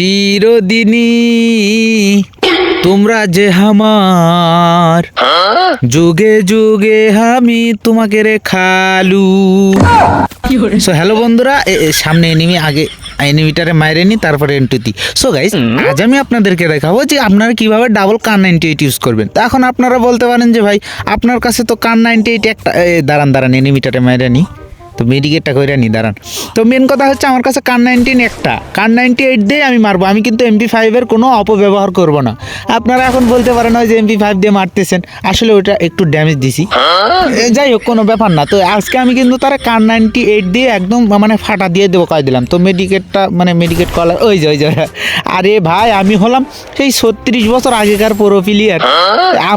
চিরদিনই তোমরা যে আমার। যুগে যুগে আমি তোমাকে রে খালু। সো হ্যালো বন্ধুরা সামনে এনিমি আগে এনিমিটারে মাইরে নি তারপরে এন্টুতি সো গাইস আজ আমি আপনাদেরকে দেখাবো যে আপনারা কীভাবে ডাবল কান নাইনটি এইট ইউজ করবেন। তো এখন আপনারা বলতে পারেন যে ভাই আপনার কাছে তো কান নাইনটি এইট একটা দাঁড়ান দাঁড়ান এনিমিটারে মাইরে নি। তো মেডিকেটটা করে নি, দাঁড়ান। তো মেন কথা হচ্ছে আমার কাছে কার নাইনটিন একটা। কার নাইনটি এইট দিয়ে আমি মারবো। আমি কিন্তু এমপি ফাইভের কোনো অপব্যবহার করব না। আপনারা এখন বলতে পারেন ওই যে এমপি ফাইভ দিয়ে মারতেছেন। আসলে ওটা একটু ড্যামেজ দিছি। যাই হোক, কোনো ব্যাপার না। তো আজকে আমি কিন্তু তারা কার নাইনটি এইট দিয়ে একদম মানে ফাটা দিয়ে দেবো, কয় দিলাম। তো মেডিকেটটা মানে মেডিকেট কলার ওই যে ওই যে। আরে ভাই, আমি হলাম সেই ছত্রিশ বছর আগেকার পুরো প্লেয়ার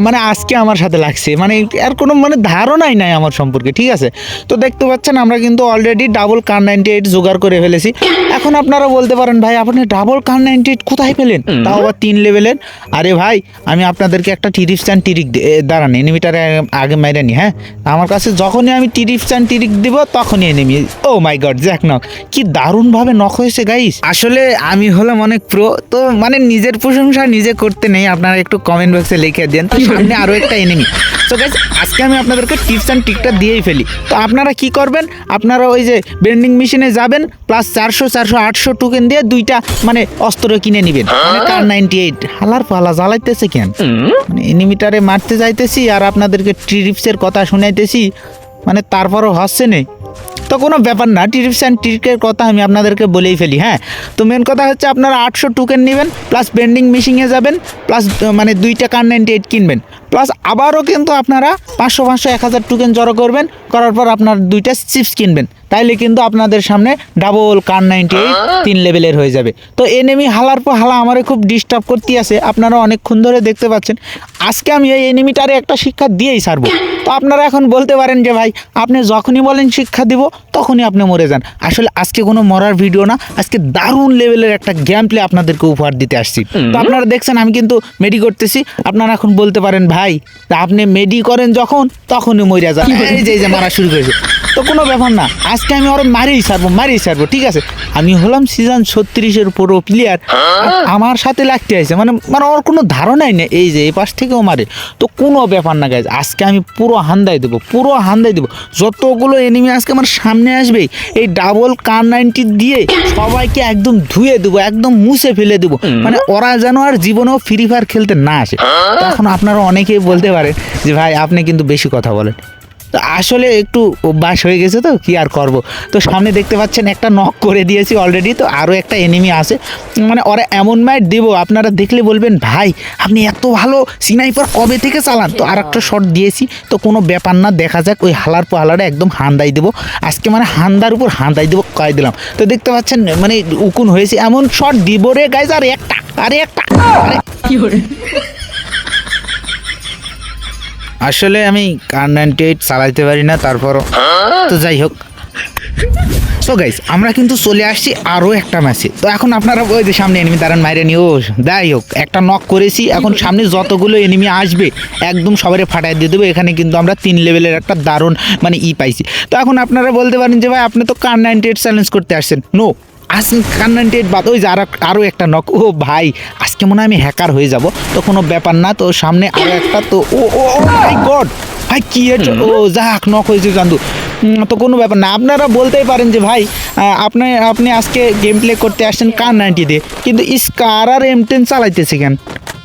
মানে আজকে আমার সাথে লাগছে। মানে আর কোনো মানে ধারণাই নাই আমার সম্পর্কে, ঠিক আছে? তো দেখতে পাচ্ছেন আমরা কিন্তু already double car ninety eight জোগাড় করে ফেলেছি। এখন আপনারা বলতে পারেন ভাই আপনি ডাবল কার নাইনটি কোথায় পেলেন? তাও আবার তিন লেভেলের। আরে ভাই আমি আপনাদেরকে একটা টিরিপস অ্যান্ড টিরিক দাঁড়ান এনিমিটারে আগে মাইরে নি হ্যাঁ? আমার কাছে যখনই আমি টিরিপস অ্যান্ড টিরিক দিব তখনই enemy oh my god Jack knock কি দারুণভাবে নক হয়েছে গাইস আসলে আমি হলাম অনেক প্রো তো মানে নিজের প্রশংসা নিজে করতে নেই। আপনারা একটু কমেন্ট বক্সে লিখে দেন তো সামনে আরও একটা এনিমি তো গাইস আজকে আমি আপনাদেরকে টিপস অ্যান্ড টিকটা দিয়েই ফেলি। তো আপনারা কি করবেন? আপনারা ওই যে বেন্ডিং মেশিনে যাবেন প্লাস চারশো চারশো আটশো টোকেন দিয়ে দুইটা মানে অস্ত্র কিনে নেবেন। মানে কার নাইনটি এইট হালার পালা জ্বালাইতেছে কেন? মানে এনিমিটারে মারতে যাইতেছি আর আপনাদেরকে ট্রিপসের কথা শুনাইতেছি মানে তারপরও হচ্ছে নেই। তো কোনো ব্যাপার না টিপস অ্যান্ড ট্রিকের কথা আমি আপনাদেরকে বলেই ফেলি হ্যাঁ? তো মেন কথা হচ্ছে আপনারা আটশো টোকেন নেবেন প্লাস বেন্ডিং মেশিনে যাবেন প্লাস মানে দুইটা কার নাইনটি এইট কিনবেন। প্লাস আবারও কিন্তু আপনারা পাঁচশো পাঁচশো এক হাজার টোকেন জড়ো করবেন করার পর আপনার দুইটা চিপস কিনবেন। তাইলে কিন্তু আপনাদের সামনে ডাবল কার নাইনটি এইট তিন লেভেলের হয়ে যাবে। তো এনিমি হালার পর হালা আমারে খুব ডিস্টার্ব করতে আছে আপনারা অনেকক্ষণ ধরে দেখতে পাচ্ছেন। আজকে আমি এই এনিমিটারে একটা শিক্ষা দিয়েই সারবো তো আপনারা এখন বলতে পারেন যে ভাই আপনি যখনই বলেন শিক্ষা দিব তখনই আপনি মরে যান। আসলে আজকে কোনো মরার ভিডিও না আজকে দারুণ লেভেলের একটা গেম প্লে আপনাদেরকে উপহার দিতে আসছি। তো আপনারা দেখছেন আমি কিন্তু মেডি করতেছি। আপনারা এখন বলতে পারেন ভাই তা আপনি মেডি করেন যখন তখনই মরে যান। এই যে এই যে মারা শুরু করেছে। তো কোনো ব্যাপার না আজকে আমি ওর মারেই ছাড়বো মারেই ছাড়বো ঠিক আছে? আমি হলাম সিজন ছত্রিশের পুরো প্লেয়ার আমার সাথে লাগতে আছে মানে মানে ওর কোনো ধারণাই নেই এই যে এই পাশ থেকেও মারে। তো কোনো ব্যাপার না গাইজ আজকে আমি পুরো হান্দাই দেবো পুরো হান্দাই দেবো। যতগুলো এনিমি আজকে আমার সামনে আসবে এই ডাবল কার নাইনটি দিয়ে সবাইকে একদম ধুয়ে দেবো একদম মুছে ফেলে দেবো। মানে ওরা যেন আর জীবনেও ফ্রি ফায়ার খেলতে না আসে। তখন আপনারা অনেকেই বলতে পারে যে ভাই আপনি কিন্তু বেশি কথা বলেন। তো আসলে একটু অভ্যাস হয়ে গেছে তো কি আর করব? তো সামনে দেখতে পাচ্ছেন একটা নক করে দিয়েছি অলরেডি তো আরও একটা এনিমি আছে। মানে ওরা এমন মাইট দেবো আপনারা দেখলে বলবেন ভাই আপনি এত ভালো সিনাইপার কবে থেকে চালান? তো আর একটা শট দিয়েছি তো কোনো ব্যাপার না দেখা যাক ওই হালার পাহালারে একদম হান্দাই দেবো। আজকে মানে হান্দার উপর হান্দাই দেবো কয় দিলাম। তো দেখতে পাচ্ছেন মানে উকুন হয়েছে এমন শট দিব রে গাইজ আর একটা আরে একটা আরে। আসলে আমি কার নাইনটি এইট চালাইতে পারি না, তারপরও তো যাই হোক। সো গাইস আমরা কিন্তু চলে আসছি আরও একটা ম্যাচে তো এখন আপনারা ওই যে সামনে এনিমি দাঁড়ান, মাইরে নিও। যাই হোক, একটা নক করেছি। এখন সামনে যতগুলো এনিমি আসবে, একদম সবারে ফাটাই দিয়ে দেবো। এখানে কিন্তু আমরা তিন লেভেলের একটা দারুণ মানে ই পাইছি। তো এখন আপনারা বলতে পারেন যে, ভাই, আপনি তো কার নাইনটি এইট চ্যালেঞ্জ করতে আসছেন? নো আসেন কার নাইনটি বাদ। ওই যে আর আরও একটা নক ও ভাই, আজকে মনে হয় আমি হ্যাকার হয়ে যাব। তো কোনো ব্যাপার না, তো সামনে আরও একটা, তো ও ও মাই গড ভাই, কি হয়েছে ও, যাক নক হয়েছে চান্দু তো কোনো ব্যাপার না, আপনারা বলতেই পারেন যে ভাই আপনি আপনি আজকে গেম প্লে করতে আসছেন কার নাইনটিতে কিন্তু ইস্কার আর এম টেন চালাইতেছে কেন?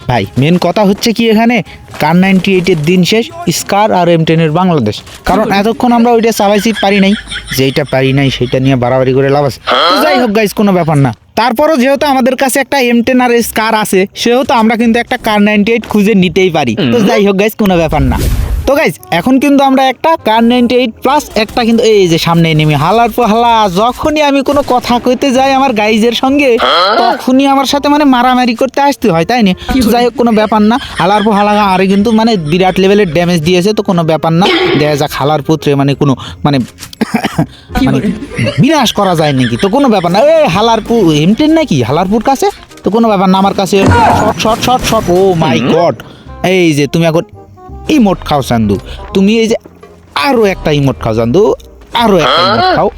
ভাই। মেন কথা হচ্ছে কি এখানে? কার নাইনটি এইটের দিন শেষ? স্কার আর এম টেনের বাংলাদেশ। কারণ এতক্ষণ আমরা ওইটা চালাইছি পারি নাই। যেইটা পারি নাই সেটা নিয়ে বাড়াবাড়ি করে লাভ আছে। তো যাই হোক গাইজ কোনো ব্যাপার না। তারপরও যেহেতু আমাদের কাছে একটা এম টেন আর স্কার আছে সেহেতু আমরা কিন্তু একটা কার নাইনটি এইট খুঁজে নিতেই পারি। তো যাই হোক গাইজ কোনো ব্যাপার না। তো গাইজ এখন কিন্তু আমরা একটা কার নাইনটি এইট প্লাস একটা কিন্তু এই যে সামনে নেমে হালার পর হালা যখনই আমি কোনো কথা কইতে যাই আমার গাইজের সঙ্গে তখনই আমার সাথে মানে মারামারি করতে আসতে হয় তাই না? যাই হোক কোনো ব্যাপার না। হালার পর হালা আরে কিন্তু মানে বিরাট লেভেলের ড্যামেজ দিয়েছে তো কোনো ব্যাপার না। দেখা যাক হালার পুত্রে মানে কোনো মানে মানে বিনাশ করা যায় নাকি? তো কোনো ব্যাপার না। এই হালারপুর হেমটেন নাকি? হালারপুর কাছে? তো কোনো ব্যাপার না আমার কাছে। Short short short short oh my god এই যে তুমি এখন ইমোট খাও চান্দু। তুমি এই যে আরও একটা ইমোট খাও চান্দু। আরও একটা ইমোট খাও।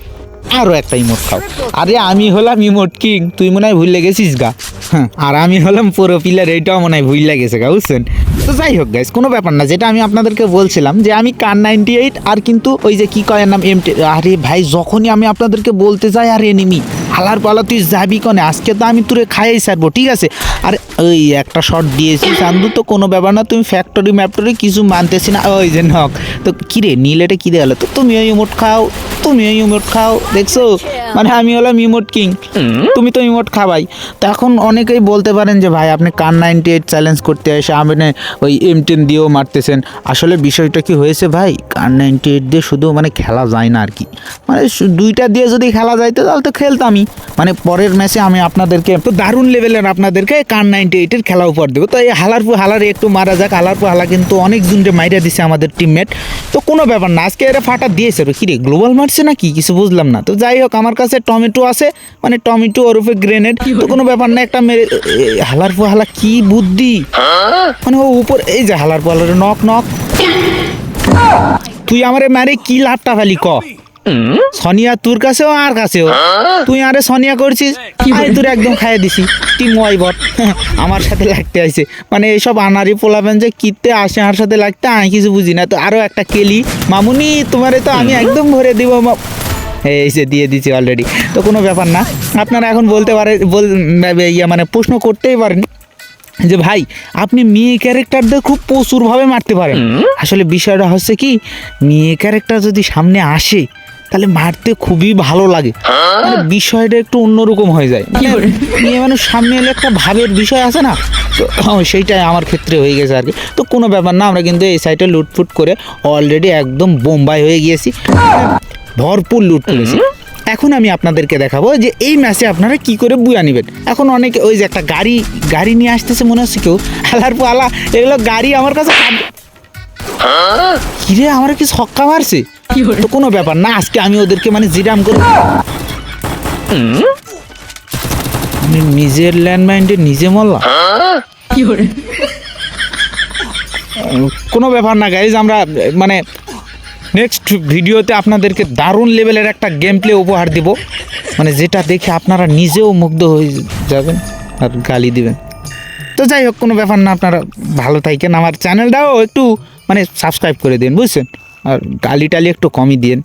আরও একটা ইমোট খাও। আরে আমি হলাম ইমোট কিং তুই মনে হয় ভুলে গেছিস গা। হ্যাঁ আর আমি হলাম পুরো পিলার এইটাও মনে হয় ভুলে গেছে গা বুঝছেন? তো যাই হোক গাইস কোনো ব্যাপার না যেটা আমি আপনাদেরকে বলছিলাম যে আমি কার নাইনটি এইট আর কিন্তু ওই যে কি কয়ের নাম এম আরে ভাই যখনই আমি আপনাদেরকে বলতে যাই আর এনিমি হালার পালা তুই যাবি কনে? আজকে তো আমি তোরে খাইয়াই সারবো ঠিক আছে? আর, ওই একটা শর্ট দিয়েছি চান্দু, তো কোনো ব্যাপার না, তুমি ফ্যাক্টরি ম্যাপটরি কিছু মানতেছি না। ওই যে নক তো কিরে নিলেটে কী দেওয়ালো তো তুমি ওই মোট খাও। তুমিও ইমোট খাও দেখছ? মানে আমি হলাম ইমোট কিং। তুমি তো ইমোট খাবাই। তো এখন অনেকেই বলতে পারেন যে ভাই আপনি কার নাইনটি এইট চ্যালেঞ্জ করতে এসে আপনি ওই এম টেন দিয়েও মারতেছেন। আসলে বিষয়টা কি হয়েছে ভাই? কার নাইনটি এইট দিয়ে শুধু মানে খেলা যায় না আর কি। মানে দুইটা দিয়ে যদি খেলা যাইতো তাহলে তো খেলতামই। মানে পরের ম্যাচে আমি আপনাদেরকে তো দারুণ লেভেলের আপনাদেরকে কার নাইনটি এইটের খেলা উপর দেবো। তো এই হালারপু হালারে একটু মারা যাক হালারপু হালা কিন্তু অনেক জনকে মাইরা দিছে আমাদের টিমমেট তো কোনো ব্যাপার না আজকে এরা ফাটা দিয়েছে। কি রে কিরে গ্লোবাল না নাকি? কিছু বুঝলাম না। তো যাই হোক, আমার কাছে টমেটো আছে। মানে টমেটো ওরফে গ্রেনেড তো কোনো ব্যাপার না, একটা মেরে হালার হালা কি বুদ্ধি? মানে ও উপর এই যে হালার পোহালার হালারে নক নক তুই আমারে মারে, কি লাভটা ফেলি ক? সনিয়া তোর কাছেও আর কাছেও? তুই আরে সনিয়া করছিস? আমি তোর একদম খাইয়ে দিছি। টিম ওয়াইবট আমার সাথে লাগতে আইছে। মানে এইসব আনারি পোলাবেন যে কিতে আসে আমার সাথে লাগতে আমি কিছু বুঝি না। তো আরও একটা কেলি। মামুনি তোমারে তো আমি একদম ভরে দিব। এই যে দিয়ে দিচ্ছি অলরেডি তো কোনো ব্যাপার না। আপনারা এখন বলতে পারে বল ইয়ে মানে প্রশ্ন করতেই পারেন যে ভাই আপনি মেয়ে ক্যারেক্টারদের খুব প্রচুরভাবে মারতে পারেন। আসলে বিষয়টা হচ্ছে কি মেয়ে ক্যারেক্টার যদি সামনে আসে তাহলে মারতে খুবই ভালো লাগে। মানে বিষয়টা একটু অন্যরকম হয়ে যায়। মানে মেয়ে মানুষ সামনে এলে একটা ভাবের বিষয় আছে না? তো হ্যাঁ, সেইটাই আমার ক্ষেত্রে হয়ে গেছে আর কি। তো কোনো ব্যাপার না আমরা কিন্তু এই সাইডে লুটফুট করে অলরেডি একদম বোম্বাই হয়ে গিয়েছি। ভরপুর লুট করেছি। এখন আমি আপনাদেরকে দেখাবো যে এই ম্যাচে আপনারা কি করে বুয়া নেবেন। এখন অনেকে ওই যে একটা গাড়ি গাড়ি নিয়ে আসতেছে মনে হচ্ছে কেউ। আলার পর আলা এগুলো গাড়ি আমার কাছে কাঁদ- কিরে আমার কি ছক্কা মারছে? তো কোনো ব্যাপার না আজকে আমি ওদেরকে মানে জিরাম করে নিজের ল্যান্ড মাইন্ডে নিজে মরলাম। কোনো ব্যাপার না গাইজ আমরা মানে নেক্সট ভিডিওতে আপনাদেরকে দারুণ লেভেলের একটা গেম প্লে উপহার দিব। মানে যেটা দেখে আপনারা নিজেও মুগ্ধ হয়ে যাবেন আর গালি দিবেন। তো যাই হোক কোনো ব্যাপার না আপনারা ভালো থাকেন। আমার চ্যানেলটাও একটু মানে সাবস্ক্রাইব করে দিন বুঝছেন? আর গালি টালি একটু কমই দিন